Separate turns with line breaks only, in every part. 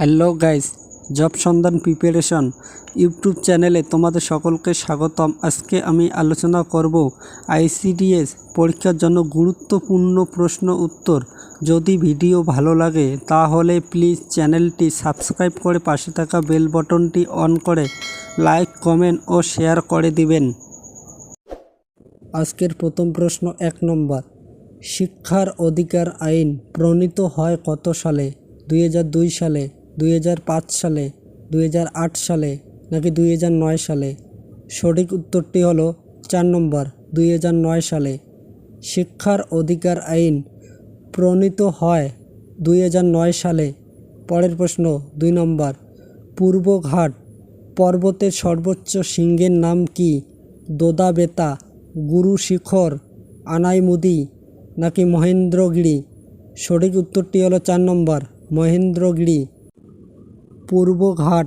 Hello guys, job সন্ধান preparation YouTube চ্যানেলে তোমাদের সকলকে স্বাগতম। আজকে আমি আলোচনা করব আইসিডিএস পরীক্ষার জন্য গুরুত্বপূর্ণ প্রশ্ন উত্তর। যদি ভিডিও ভালো লাগে, তাহলে প্লিজ চ্যানেলটি সাবস্ক্রাইব করে পাশে থাকা বেল বটনটি অন করে লাইক, কমেন্ট ও শেয়ার করে দিবেন। আজকের প্রথম প্রশ্ন এক নম্বর, শিক্ষার অধিকার আইন প্রণীত হয় কত সালে? দুই হাজার দুই সালে দুই হাজার পাঁচ সালে, দুই হাজার আট সালে নাকি দুই হাজার নয় সালে? সঠিক উত্তরটি হলো চার নম্বর, দুই হাজার নয় সালে। শিক্ষার অধিকার আইন প্রণীত হয় দুই হাজার নয় সালে। পরের প্রশ্ন, দুই নম্বর, পূর্বঘাট পর্বতের সর্বোচ্চ শৃঙ্গের নাম কি? দোদাবেতা, গুরু শিখর, আনাইমুদি নাকি মহেন্দ্রগিরি? সঠিক উত্তরটি হলো চার নম্বর, মহেন্দ্রগিরি। পূর্বঘাট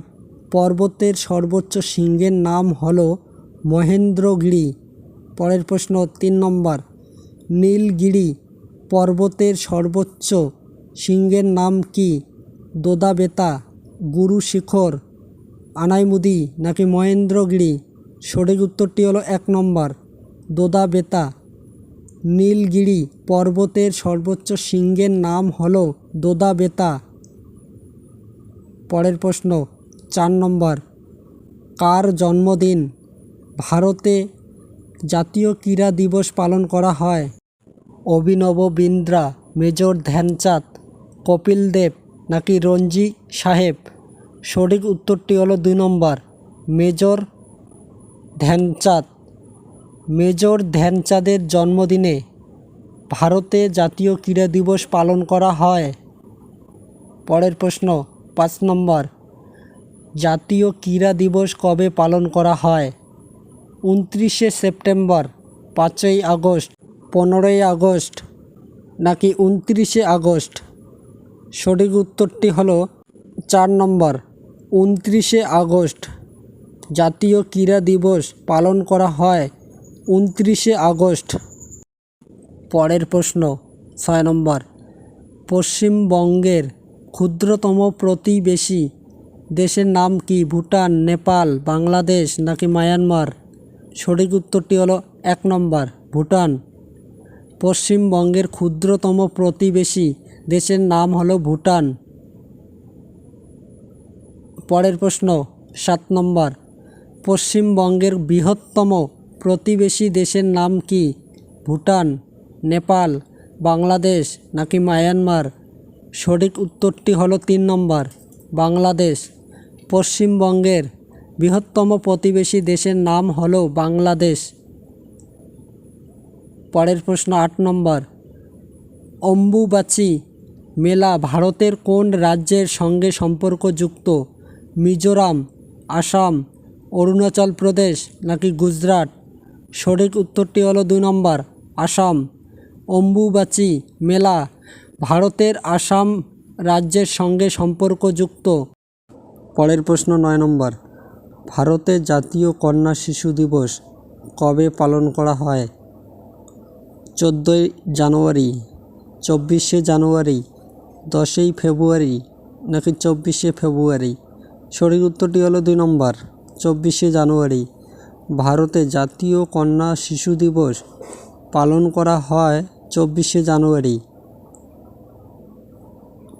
পর্বতের সর্বোচ্চ শৃঙ্গের নাম হল মহেন্দ্রগিরি। পরের প্রশ্ন তিন নম্বর, নীলগিরি পর্বতের সর্বোচ্চ শৃঙ্গের নাম কি? দোদাবেতা, গুরু শিখর, আনাইমুদি নাকি মহেন্দ্রগিরি? সঠিক উত্তরটি হলো এক নম্বর, দোদাবেতা। নীলগিরি পর্বতের সর্বোচ্চ শৃঙ্গের নাম হল দোদাবেতা। পরের প্রশ্ন, চার নম্বর। কার জন্মদিন? ভারতে জাতীয় ক্রীড়া দিবস পালন করা হয়। অভিনব বিন্দ্রা, মেজর ধ্যানচাঁদ, কপিল দেব নাকি রঞ্জি সাহেব? সঠিক উত্তরটি হলো দুই নম্বর, মেজর ধ্যানচাঁদ। মেজর ধ্যানচাঁদের জন্মদিনে ভারতে জাতীয় ক্রীড়া দিবস পালন করা হয়। পরের প্রশ্ন পাঁচ নম্বর। জাতীয় ক্রীড়া দিবস কবে পালন করা হয়? উনত্রিশে সেপ্টেম্বর, পাঁচই আগস্ট, পনেরোই আগস্ট নাকি উনত্রিশে আগস্ট? সঠিক উত্তরটি হলো চার নম্বর, উনত্রিশে আগস্ট। জাতীয় ক্রীড়া দিবস পালন করা হয় উনত্রিশে আগস্ট। পরের প্রশ্ন, ছয় নম্বর, পশ্চিমবঙ্গের ক্ষুদ্রতম প্রতিবেশী দেশের নাম কি? ভুটান, নেপাল, বাংলাদেশ নাকি মায়ানমার? সঠিক উত্তরটি হলো এক নম্বর, ভুটান। পশ্চিমবঙ্গের ক্ষুদ্রতম প্রতিবেশী দেশের নাম হলো ভুটান। পরের প্রশ্ন, সাত নম্বর, পশ্চিমবঙ্গের বৃহত্তম প্রতিবেশী দেশের নাম কি? ভুটান, নেপাল, বাংলাদেশ নাকি মায়ানমার? সঠিক উত্তরটি হলো তিন নম্বর, বাংলাদেশ। পশ্চিমবঙ্গের বৃহত্তম প্রতিবেশী দেশের নাম হলো বাংলাদেশ। পরের প্রশ্ন আট নম্বর, অম্বুবাচি মেলা ভারতের কোন রাজ্যের সঙ্গে সম্পর্কযুক্ত? মিজোরাম, আসাম, অরুণাচল প্রদেশ নাকি গুজরাট? সঠিক উত্তরটি হলো দুই নম্বর, আসাম। অম্বুবাচি মেলা ভারতের আসাম রাজ্যের সঙ্গে সম্পর্কযুক্ত? পরের প্রশ্ন নয় নম্বর। ভারতের জাতীয় কন্যা শিশু দিবস কবে পালন করা হয়? চোদ্দোই জানুয়ারি, চব্বিশে জানুয়ারি, দশই ফেব্রুয়ারি নাকি চব্বিশে ফেব্রুয়ারি? সঠিক উত্তরটি হলো দুই নম্বর, চব্বিশে জানুয়ারি। ভারতে জাতীয় কন্যা শিশু দিবস পালন করা হয় চব্বিশে জানুয়ারি।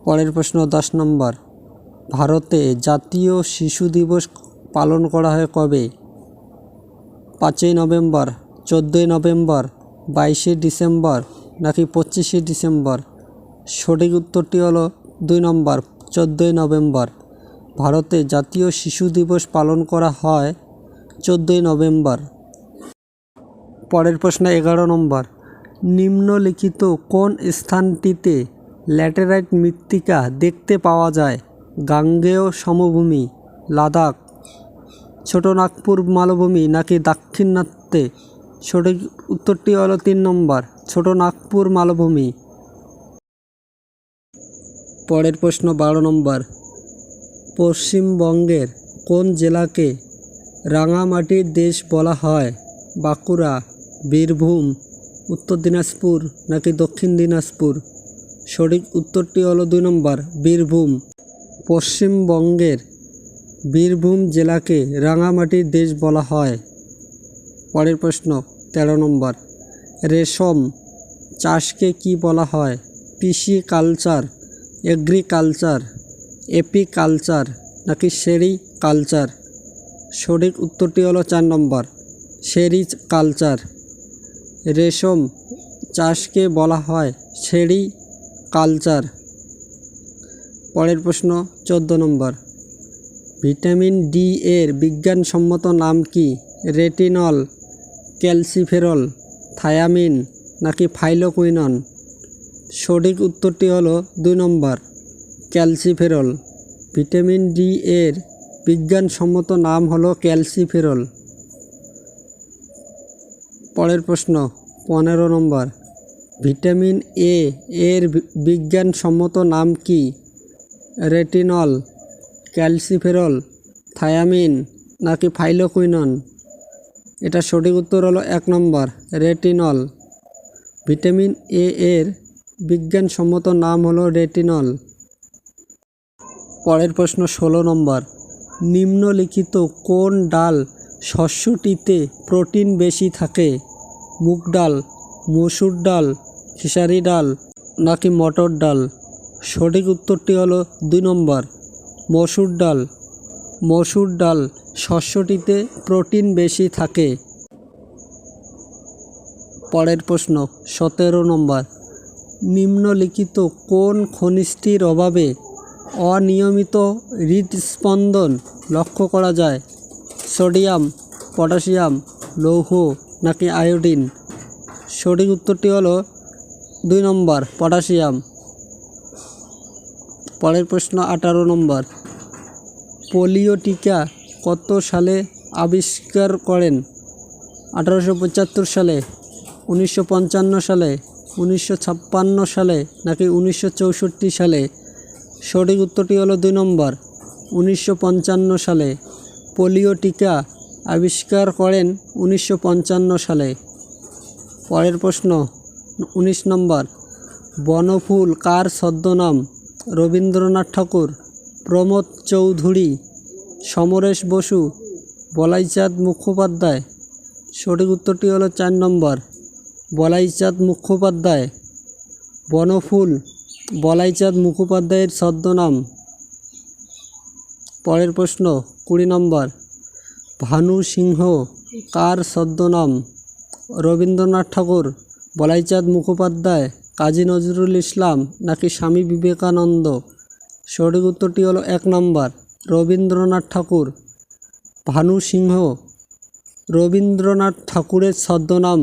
পরের প্রশ্ন দশ নম্বর। ভারতে জাতীয় শিশু দিবস পালন করা হয় কবে? পাঁচই নভেম্বর, চোদ্দোই নভেম্বর, বাইশে ডিসেম্বর নাকি পঁচিশে ডিসেম্বর? সঠিক উত্তরটি হলো দুই নম্বর, চোদ্দোই নভেম্বর। ভারতে জাতীয় শিশু দিবস পালন করা হয় চোদ্দোই নভেম্বর। পরের প্রশ্ন এগারো নম্বর। নিম্নলিখিত কোন স্থানটিতে ল্যাটেরাইট মৃত্তিকা দেখতে পাওয়া যায়। গাঙ্গেয় সমভূমি, লাদাখ। ছোটনাগপুর মালভূমি নাকি দাক্ষিণাত্যে? সঠিক উত্তরটি হলো তিন নম্বর ছোটনাগপুর মালভূমি। পরের প্রশ্ন বারো নম্বর, পশ্চিমবঙ্গের কোন জেলাকে রাঙামাটির দেশ বলা হয়? বাঁকুড়া, বীরভূম, উত্তর দিনাজপুর নাকি দক্ষিণ দিনাজপুর? সঠিক উত্তরটি হলো দুই নম্বর, বীরভূম। পশ্চিমবঙ্গের বীরভূম জেলাকে রাঙামাটির দেশ বলা হয়। পরের প্রশ্ন, তেরো নম্বর, রেশম চাষকে কি বলা হয়? পিসি কালচার, এগ্রিকালচার, এপিকালচার নাকি সেরি কালচার? সঠিক উত্তরটি হলো চার নম্বর সেরি কালচার। রেশম চাষকে বলা হয় সেরি কালচার। পরের প্রশ্ন, চোদ্দ নম্বর। ভিটামিন ডি এর বিজ্ঞানসম্মত নাম কি? রেটিনল, ক্যালসিফেরল, থায়ামিন নাকি ফাইলোকুইনন? সঠিক উত্তরটি হলো দুই নম্বর, ক্যালসিফেরল। ভিটামিন ডি এর বিজ্ঞানসম্মত নাম হলো ক্যালসিফেরল। পরের প্রশ্ন, পনেরো নম্বর। ভিটামিন এ এর বিজ্ঞানসম্মত নাম কি? রেটিনল, ক্যালসিফেরল, থায়ামিন নাকি ফাইলোকুইনন? এটা সঠিক উত্তর হলো এক নম্বর, রেটিনল। ভিটামিন এ এর বিজ্ঞানসম্মত নাম হলো রেটিনল। পরের প্রশ্ন ষোলো নম্বর, নিম্নলিখিত কোন ডাল শস্যটিতে প্রোটিন বেশি থাকে? মুগ ডাল, মসুর ডাল খেসারি ডাল নাকি মটর ডাল? সঠিক উত্তরটি হলো দুই নম্বর, মসুর ডাল। মসুর ডাল শস্যটিতে প্রোটিন বেশি থাকে। পরের প্রশ্ন, সতেরো নম্বর, নিম্নলিখিত কোন খনিজটির অভাবে অনিয়মিত হৃদস্পন্দন লক্ষ্য করা যায়? সোডিয়াম, পটাশিয়াম, লৌহ নাকি আয়োডিন? সঠিক উত্তরটি হলো দুই নম্বর, পটাশিয়াম। পরের প্রশ্ন, আঠারো নম্বর। পোলিও টিকা কত সালে আবিষ্কার করেন? আঠারোশো পঁচাত্তর সালে, উনিশশো পঞ্চান্ন সালে, উনিশশো ছাপ্পান্ন সালে, নাকি উনিশশো চৌষট্টি সালে? সঠিক উত্তরটি হলো দুই নম্বর, উনিশশো পঞ্চান্ন সালে। পোলিও টিকা আবিষ্কার করেন উনিশশো পঞ্চান্ন সালে। পরের প্রশ্ন উনিশ নম্বর। বনফুল, কার ছদ্মনাম? রবীন্দ্রনাথ ঠাকুর, প্রমোদ চৌধুরী, সমরেশ বসু, বলাইচাঁদ মুখোপাধ্যায়। সঠিক উত্তরটি হলো চার নম্বর। বলাইচাঁদ মুখোপাধ্যায়। বনফুল, বলাইচাঁদ মুখোপাধ্যায়ের ছদ্মনাম। পরের প্রশ্ন, কুড়ি নম্বর। ভানু সিংহ, কার ছদ্মনাম? রবীন্দ্রনাথ ঠাকুর বলাইচাঁদ মুখোপাধ্যায়, কাজী নজরুল ইসলাম নাকি স্বামী বিবেকানন্দ? সঠিক উত্তরটি হলো এক নম্বর, রবীন্দ্রনাথ ঠাকুর। ভানু সিংহ, রবীন্দ্রনাথ ঠাকুরের ছদ্মনাম।